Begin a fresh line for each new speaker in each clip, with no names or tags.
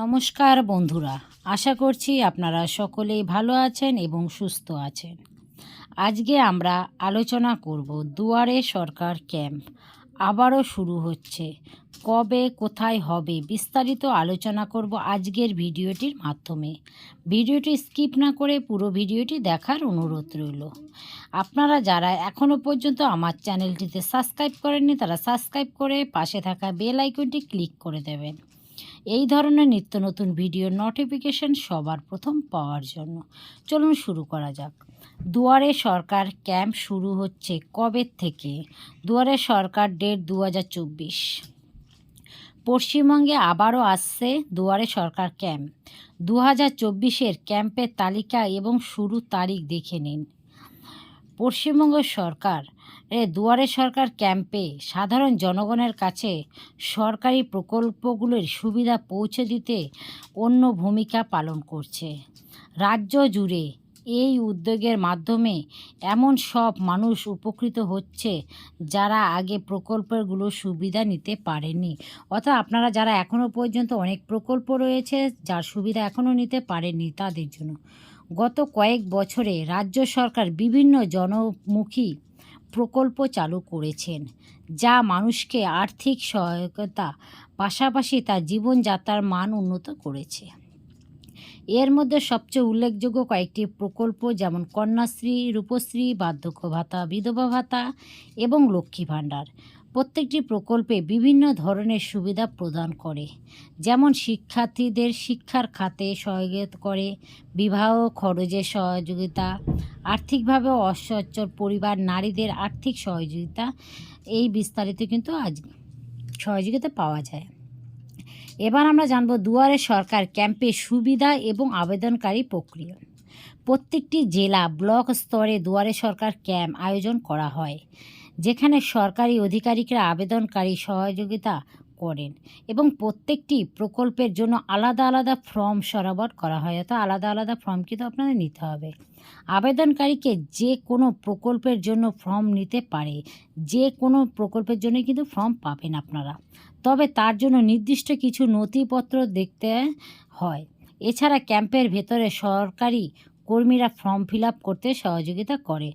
নমস্কার বন্ধুরা, আশা করছি আপনারা সকলেই ভালো আছেন এবং সুস্থ আছেন। আজকে আমরা আলোচনা করব দুয়ারে সরকার ক্যাম্প। আবারও শুরু হচ্ছে। কবে, কোথায় হবে বিস্তারিত আলোচনা করব আজকের ভিডিওটির মাধ্যমে। ভিডিওটি স্কিপ না করে পুরো ভিডিওটি দেখার অনুরোধ রইল। আপনারা যারা এখনও পর্যন্ত আমার চ্যানেলটিতে সাবস্ক্রাইব করেননি, তারা সাবস্ক্রাইব করে পাশে থাকা বেল আইকনটি ক্লিক করে দেবেন। এই ধরনের নিত্য নতুন ভিডিও নোটিফিকেশন সবার প্রথম পাওয়ার জন্য। চলুন শুরু করা যাক। দুয়ারে সরকার ক্যাম্প শুরু হচ্ছে কবে থেকে? দুয়ারে সরকার ডেট দু হাজার চব্বিশ। পশ্চিমবঙ্গে আবারও আসছে দুয়ারে সরকার ক্যাম্প। দু হাজার চব্বিশের ক্যাম্পের তালিকা এবং শুরু তারিখ দেখে নিন। পশ্চিমবঙ্গ সরকার দুয়ারে সরকার ক্যাম্পে সাধারণ জনগণের কাছে সরকারি প্রকল্পগুলোর সুবিধা পৌঁছে দিতে অন্য ভূমিকা পালন করছে। রাজ্য জুড়ে এই উদ্যোগের মাধ্যমে এমন সব মানুষ উপকৃত হচ্ছে যারা আগে প্রকল্পগুলো সুবিধা নিতে পারেনি অর্থাৎ আপনারা যারা এখনও পর্যন্ত অনেক প্রকল্প রয়েছে, যার সুবিধা এখনও নিতে পারেননি তাদের জন্য। গত কয়েক বছরে রাজ্য সরকার বিভিন্ন জনমুখী প্রকল্প চালু করেছেন, যা মানুষকে আর্থিক সহায়তা, পাশাপাশি তার জীবনযাত্রার মান উন্নত করেছে। এর মধ্যে সবচেয়ে উল্লেখযোগ্য কয়েকটি প্রকল্প যেমন কন্যাশ্রী, রূপশ্রী, বার্ধক্য ভাতা, বিধবা ভাতা এবং লক্ষ্মী ভাণ্ডার। প্রত্যেকটি প্রকল্পে বিভিন্ন ধরনের সুবিধা প্রদান করে। যেমন শিক্ষার্থীদের শিক্ষার খাতে সহায়তা করে, বিবাহ খরচের সহযোগিতা, আর্থিকভাবে অসচ্ছল পরিবার নারীদের আর্থিক সহযোগিতা, এই বিস্তারিত কিন্তু আজ সহযোগিতা পাওয়া যায়। এবার আমরা জানব দুয়ারে সরকার ক্যাম্পে সুবিধা এবং আবেদনকারী প্রক্রিয়া। প্রত্যেকটি জেলা ব্লক স্তরে দুয়ারে সরকার ক্যাম্প আয়োজন করা হয়, যেখানে সরকারি অধিকারিকরা আবেদনকারী সহযোগিতা করেন এবং প্রত্যেকটি প্রকল্পের জন্য আলাদা আলাদা ফর্ম সরবরাহ করা হয়। অর্থাৎ আলাদা আলাদা ফর্ম কিন্তু আপনাদের নিতে হবে। আবেদনকারীকে যে কোনো প্রকল্পের জন্য ফর্ম নিতে পারে, যে কোনো প্রকল্পের জন্য কিন্তু ফর্ম পাবেন আপনারা। তবে তার জন্য নির্দিষ্ট কিছু নথিপত্র দেখতে হয়। এছাড়া ক্যাম্পের ভেতরে সরকারি কর্মীরা ফর্ম ফিল করতে সহযোগিতা করে।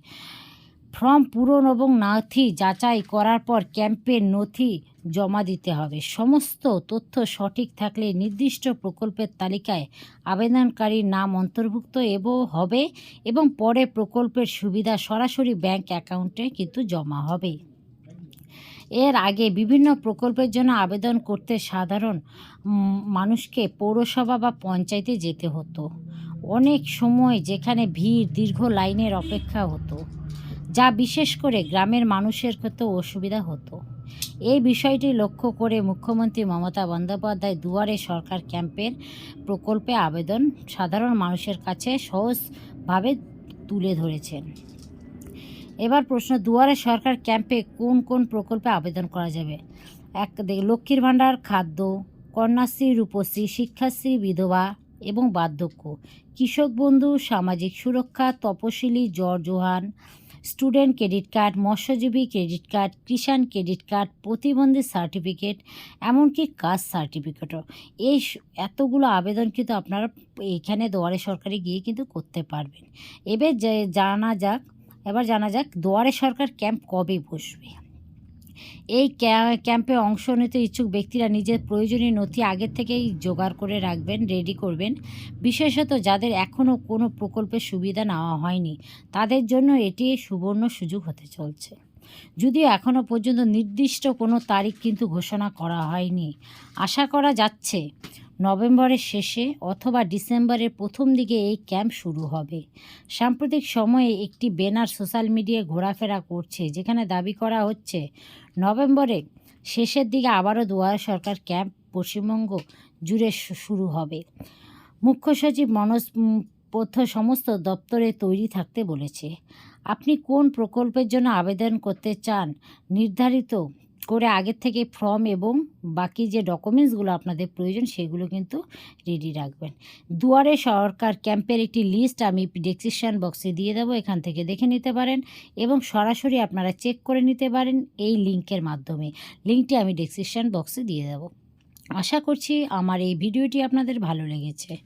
ফর্ম পূরণ এবং নথি যাচাই করার পর ক্যাম্পের নথি জমা দিতে হবে। সমস্ত তথ্য সঠিক থাকলে নির্দিষ্ট প্রকল্পের তালিকায় আবেদনকারীর নাম অন্তর্ভুক্ত এবং, হবে এবং পরে প্রকল্পের সুবিধা সরাসরি ব্যাংক অ্যাকাউন্টে কিন্তু জমা হবে। এর আগে বিভিন্ন প্রকল্পের জন্য আবেদন করতে সাধারণ মানুষকে পৌরসভা বা পঞ্চায়েতে যেতে হতো। অনেক সময় যেখানে ভিড়, দীর্ঘ লাইনের অপেক্ষা হতো, যা বিশেষ করে গ্রামের মানুষের ক্ষেত্রে অসুবিধা হতো। এই বিষয়টি লক্ষ্য করে মুখ্যমন্ত্রী মমতা বন্দ্যোপাধ্যায় দুয়ারে সরকার ক্যাম্পের প্রকল্পে আবেদন সাধারণ মানুষের কাছে সহজভাবে তুলে ধরেছেন। এবার প্রশ্ন, দুয়ারে সরকার ক্যাম্পে কোন কোন প্রকল্পে আবেদন করা যাবে? এক লক্ষ্মীর ভাণ্ডার, খাদ্য, কন্যাশ্রী, রূপশ্রী, শিক্ষাশ্রী, বিধবা এবং বার্ধক্য, কৃষক বন্ধু, সামাজিক সুরক্ষা, তপশিলি, জ্বর জোহান স্টুডেন্ট ক্রেডিট কার্ড, মৎস্যজীবী credit card, Kisan credit card, প্রতিবন্ধী সার্টিফিকেট, এমনকি কাজ সার্টিফিকেটও। এই এতগুলো আবেদন কিন্তু আপনারা এখানে দুয়ারে সরকারে গিয়ে কিন্তু করতে পারবেন। এবার জানা যাক এবার জানা যাক দুয়ারে সরকার ক্যাম্প কবে বসবে। এই ক্যাম্পে অংশ নিতে ইচ্ছুক ব্যক্তিরা নিজের প্রয়োজনীয় নথি আগের থেকেই জোগাড় করে রাখবেন, রেডি করবেন। বিশেষত যাদের এখনও কোনো প্রকল্পের সুবিধা নেওয়া হয়নি, তাদের জন্য এটি সুবর্ণ সুযোগ হতে চলছে। যদিও এখনও পর্যন্ত নির্দিষ্ট কোনো তারিখ কিন্তু ঘোষণা করা হয়নি। আশা করা যাচ্ছে নভেম্বরের শেষে অথবা ডিসেম্বরের প্রথম দিকে এই ক্যাম্প শুরু হবে। সাম্প্রতিক সময়ে একটি ব্যানার সোশ্যাল মিডিয়ায় ঘোরাফেরা করছে, যেখানে দাবি করা হচ্ছে নভেম্বরে শেষের দিকে আবারও দুয়ারে সরকার ক্যাম্প পশ্চিমবঙ্গ জুড়ে শুরু হবে। মুখ্য সচিব মনোজ পথ্য সমস্ত দপ্তরে তৈরি থাকতে বলেছে। আপনি কোন প্রকল্পের জন্য আবেদন করতে চান, নির্ধারিত করে আগের থেকে ফর্ম এবং বাকি যে ডকুমেন্টসগুলো আপনাদের প্রয়োজন সেগুলো কিন্তু রেডি রাখবেন। দুয়ারে সরকার ক্যাম্পের একটি লিস্ট আমি ডেসক্রিপশান বক্সে দিয়ে দেবো, এখান থেকে দেখে নিতে পারেন এবং সরাসরি আপনারা চেক করে নিতে পারেন এই লিঙ্কের মাধ্যমে। লিঙ্কটি আমি ডেসক্রিপশান বক্সে দিয়ে দেবো। আশা করছি আমার এই ভিডিওটি আপনাদের ভালো লেগেছে।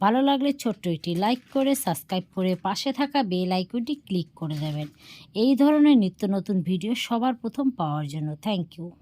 ভালো লাগলে ছোট্ট একটি লাইক করে সাবস্ক্রাইব করে পাশে থাকা বেল আইকনটি ক্লিক করে দেবেন। এই ধরনের নিত্য নতুন ভিডিও সবার প্রথম পাওয়ার জন্য। Thank you